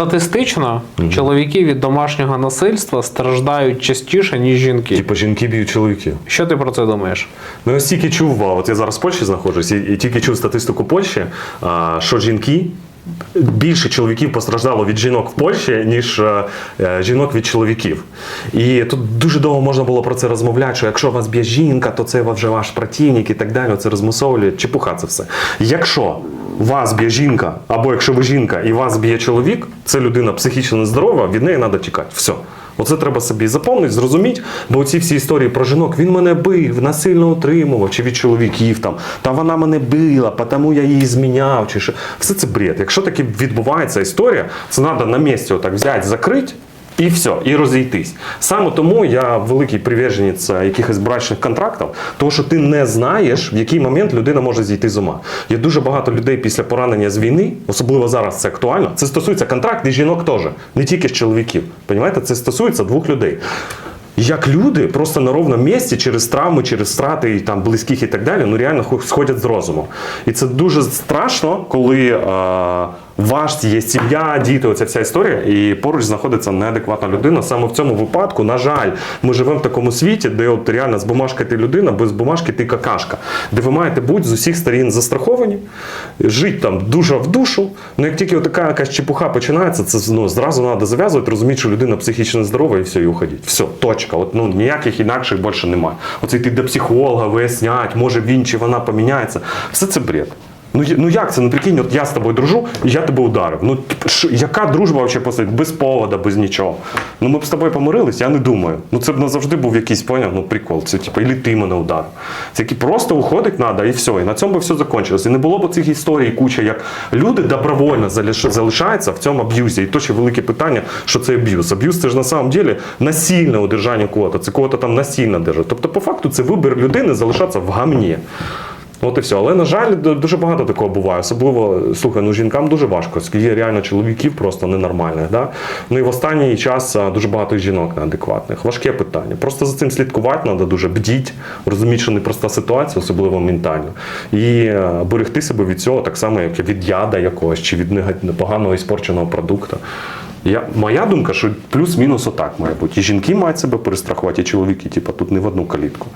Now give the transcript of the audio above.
Статистично чоловіки від домашнього насильства страждають частіше, ніж жінки. Типу жінки б'ють чоловіків. Що ти про це думаєш? Ну, я стільки чув, от я зараз в Польщі знаходжусь, і, тільки чув статистику Польщі, що жінки. Більше чоловіків постраждало від жінок в Польщі, ніж е, е, жінок від чоловіків. І тут дуже довго можна було про це розмовляти, що якщо вас б'є жінка, то це вже ваш противник і так далі. Це розмусовує. Чепуха це все. Якщо вас б'є жінка, або якщо ви жінка і вас б'є чоловік, це людина психічно нездорова, від неї треба тікати. Все. Оце треба собі запомнити, зрозуміти, бо ці всі історії про жінок, він мене бив, насильно утримував, чи від чоловіків там, та вона мене била, тому я її зміняв, чи що. Все це бред. Якщо таки відбувається історія, це треба на місці отак взяти, закрити. І все, і розійтись. Саме тому я великий приверженець якихось брачних контрактів, тому що ти не знаєш, в який момент людина може зійти з ума. Є дуже багато людей після поранення з війни, особливо зараз це актуально. Це стосується контрактів і жінок теж, не тільки з чоловіків. Понімаєте, це стосується двох людей. Як люди просто на ровному місці через травми, через страти і там близьких і так далі, ну реально сходять з розуму. І це дуже страшно, коли е, у вас є сім'я, діти, оця вся історія, і поруч знаходиться неадекватна людина. Саме в цьому випадку, на жаль, ми живемо в такому світі, де от реально з бумажки ти людина, без бумажки ти какашка, де ви маєте бути з усіх сторін застраховані, жити там душа в душу. Ну як тільки така якась чепуха починається, це ну, зразу треба зав'язувати, розуміти, що людина психічно здорова і все, і уходить. Все, точка. От, ну, ніяких інакших більше немає. Оце йти до психолога, вияснять, може він чи вона поміняється. Все це бред. Ну, ну як це? Ну прикинь, от я з тобою дружу, і я тебе ударив. Ну що- яка дружба взагалі после без повода, без нічого? Ну ми б з тобою помирились, я не думаю. Ну це б назавжди був якийсь поняв, ну прикол. Це типу, і ти мене ударив. Це який просто уходить треба, і все. І на цьому би все закінчилось. І не було б цих історій куча, як люди добровольно залишаються в цьому аб'юзі. І то ще велике питання, що це аб'юз. Аб'юз це ж на самом деле насильне удержання кого-то. Це кого-то там насильно держать. Тобто, по факту, це вибір людини залишатися в гамні. От і все. Але на жаль, дуже багато такого буває. Особливо слухай, ну жінкам дуже важко, оскільки є реально чоловіків просто ненормальних. Да? Ну і в останній час дуже багато жінок неадекватних. Важке питання. Просто за цим слідкувати треба дуже бдіть, розуміти, що непроста ситуація, особливо ментально. І берегти себе від цього так само, як від яда якогось чи від поганого іспорченого продукту. Я, моя думка, що плюс-мінус отак має бути. І жінки мають себе перестрахувати, і чоловіки, типу, тут не в одну калітку.